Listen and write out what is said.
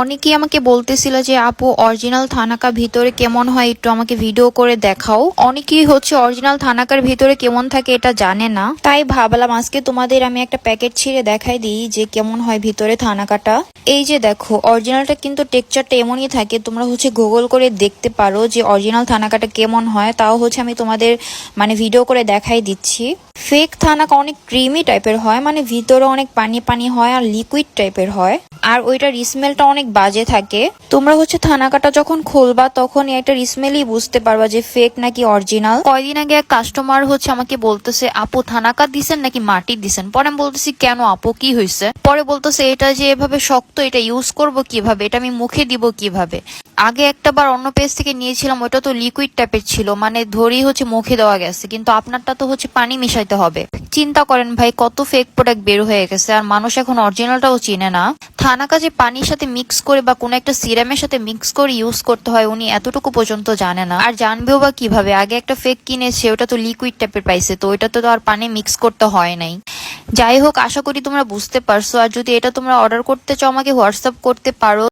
অনেকেই আমাকে বলতেছিল যে, আপু অরিজিনাল থানাকা ভিতরে কেমন হয়? একটু আমাকে ভিডিও করে দেখাও। অনেকেই হচ্ছে অরিজিনাল থানাকার ভিতরে কেমন থাকে এটা জানে না। তাই ভাবলাম আজকে তোমাদের আমি একটা প্যাকেট ছিঁড়ে দেখাই দিই যে কেমন হয় ভিতরে থানাকাটা। এই যে দেখো অরিজিনালটা কিন্তু টেক্সচারটা এমনই থাকে, তোমরা হচ্ছে গুগল করে দেখতে পারো যে অরিজিনাল থানাকাটা কেমন হয়, তাও হচ্ছে আমি তোমাদের মানে ভিডিও করে দেখাই দিচ্ছি। ফেক থানাকা অনেক ক্রিমি টাইপের হয় মানে ভিতরে অনেক পানি পানি হয় আর লিকুইড টাইপের হয়। আর ওইটার স্মেলটা অনেক বাজে থাকে। তোমরা হচ্ছে থানাকাটা যখন খুলবা তখন এটার স্মেলই বুঝতে পারবা যে ফেক নাকি অরিজিনাল কয়দিন আগে এক কাস্টমার হচ্ছে আমাকে বলতেছে, আপু থানাকা দিছেন নাকি মাটি দিছেন? পরে আমি বলতেছি, কেন আপু, কি হয়েছে পরে বলতেছে, এটা যে এভাবে শক্ত, এটা ইউজ করব কীভাবে? এটা আমি মুখে দিব কীভাবে? আগে একটা বার অন্য পেজ থেকে নিয়েছিলাম ওটা তো লিকুইড টাইপের ছিল মানে ধরেই হচ্ছে মুখে দেওয়া গেছে, কিন্তু আপনারটা তো হচ্ছে পানি মিশাইতে হবে। চিন্তা করেন ভাই, কত ফেক প্রোডাক্ট বের হয়ে গেছে, আর মানুষ এখন অরিজিনালটাও চিনে না। থানা কাজে পানির সাথে মিক্স করে বা কোনো একটা সিরামের সাথে মিক্স করে ইউজ করতে হয়, উনি এতটুকু পর্যন্ত জানে না। আর জানবেও বা কীভাবে? আগে একটা ফেক কিনেছে, ওটা তো লিকুইড টাইপের পাইছে, তো ওইটাতে তো আর পানি মিক্স করতে হয় নাই। যাই হোক, আশা করি তোমরা বুঝতে পারছ, আর যদি এটা তোমরা অর্ডার করতে চাও, আমাকে হোয়াটসঅ্যাপ করতে পারো।